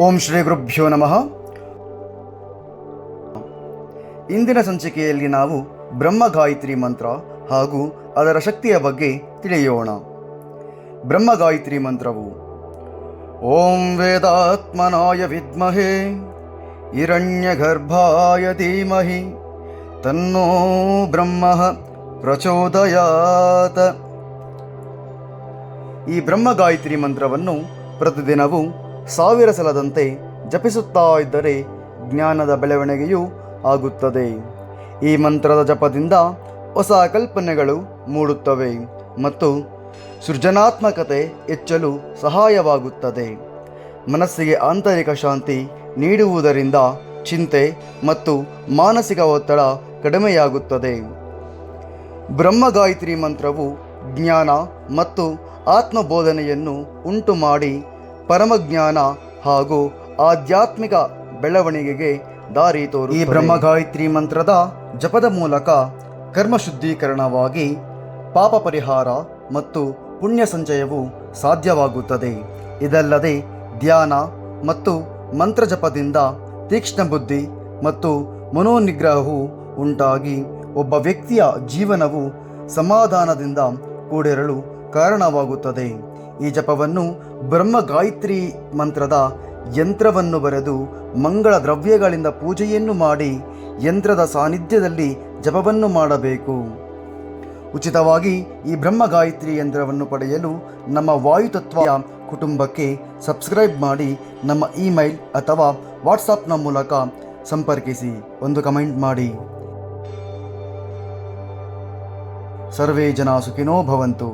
ಓಂ ಶ್ರೀ ಗುರುಭ್ಯೋ ನಮಃ. ಇಂದಿನ ಸಂಚಿಕೆಯಲ್ಲಿ ನಾವು ಬ್ರಹ್ಮ ಗಾಯತ್ರಿ ಮಂತ್ರ ಹಾಗೂ ಅದರ ಶಕ್ತಿಯ ಬಗ್ಗೆ ತಿಳಿಯೋಣ. ಬ್ರಹ್ಮ ಗಾಯತ್ರಿ ಮಂತ್ರವು, ಓಂ ವೇದಾತ್ಮನಾಯ ವಿದ್ಮಹೇ, ಹಿರಣ್ಯಗರ್ಭಾಯ ಧೀಮಹಿ, ತನ್ನೋ ಬ್ರಹ್ಮ ಪ್ರಚೋದಯಾತ. ಈ ಬ್ರಹ್ಮ ಗಾಯತ್ರಿ ಮಂತ್ರವನ್ನು ಪ್ರತಿದಿನವೂ ಸಾವಿರ ಸಲದಂತೆ ಜಪಿಸುತ್ತಾ ಇದ್ದರೆ ಜ್ಞಾನದ ಬೆಳವಣಿಗೆಯೂ ಆಗುತ್ತದೆ. ಈ ಮಂತ್ರದ ಜಪದಿಂದ ಹೊಸ ಕಲ್ಪನೆಗಳು ಮೂಡುತ್ತವೆ ಮತ್ತು ಸೃಜನಾತ್ಮಕತೆ ಹೆಚ್ಚಲು ಸಹಾಯವಾಗುತ್ತದೆ. ಮನಸ್ಸಿಗೆ ಆಂತರಿಕ ಶಾಂತಿ ನೀಡುವುದರಿಂದ ಚಿಂತೆ ಮತ್ತು ಮಾನಸಿಕ ಒತ್ತಡ ಕಡಿಮೆಯಾಗುತ್ತದೆ. ಬ್ರಹ್ಮ ಗಾಯತ್ರಿ ಮಂತ್ರವು ಜ್ಞಾನ ಮತ್ತು ಆತ್ಮಬೋಧನೆಯನ್ನು ಉಂಟು ಮಾಡಿ ಪರಮಜ್ಞಾನ ಹಾಗೂ ಆಧ್ಯಾತ್ಮಿಕ ಬೆಳವಣಿಗೆಗೆ ದಾರಿ ತೋರು ಈ ಬ್ರಹ್ಮಗಾಯತ್ರಿ ಮಂತ್ರದ ಜಪದ ಮೂಲಕ ಕರ್ಮ ಶುದ್ಧೀಕರಣವಾಗಿ ಪಾಪ ಪರಿಹಾರ ಮತ್ತು ಪುಣ್ಯ ಸಂಚಯವು ಸಾಧ್ಯವಾಗುತ್ತದೆ. ಇದಲ್ಲದೆ ಧ್ಯಾನ ಮತ್ತು ಮಂತ್ರ ಜಪದಿಂದ ತೀಕ್ಷ್ಣ ಬುದ್ಧಿ ಮತ್ತು ಮನೋನಿಗ್ರಹವು ಉಂಟಾಗಿ ಒಬ್ಬ ವ್ಯಕ್ತಿಯ ಜೀವನವು ಸಮಾಧಾನದಿಂದ ಕೂಡಿರಲು ಕಾರಣವಾಗುತ್ತದೆ. ಈ ಜಪವನ್ನು ಬ್ರಹ್ಮ ಗಾಯತ್ರಿ ಮಂತ್ರದ ಯಂತ್ರವನ್ನು ಬರೆದು ಮಂಗಳ ದ್ರವ್ಯಗಳಿಂದ ಪೂಜೆಯನ್ನು ಮಾಡಿ ಯಂತ್ರದ ಸಾನ್ನಿಧ್ಯದಲ್ಲಿ ಜಪವನ್ನು ಮಾಡಬೇಕು. ಉಚಿತವಾಗಿ ಈ ಬ್ರಹ್ಮ ಗಾಯತ್ರಿ ಯಂತ್ರವನ್ನು ಪಡೆಯಲು ನಮ್ಮ ವಾಯುತತ್ವ ಕುಟುಂಬಕ್ಕೆ ಸಬ್ಸ್ಕ್ರೈಬ್ ಮಾಡಿ ನಮ್ಮ ಇಮೇಲ್ ಅಥವಾ ವಾಟ್ಸಪ್ನ ಮೂಲಕ ಸಂಪರ್ಕಿಸಿ. ಒಂದು ಕಮೆಂಟ್ ಮಾಡಿ. ಸರ್ವೇ ಜನ ಸುಖಿನೋ ಭವಂತು.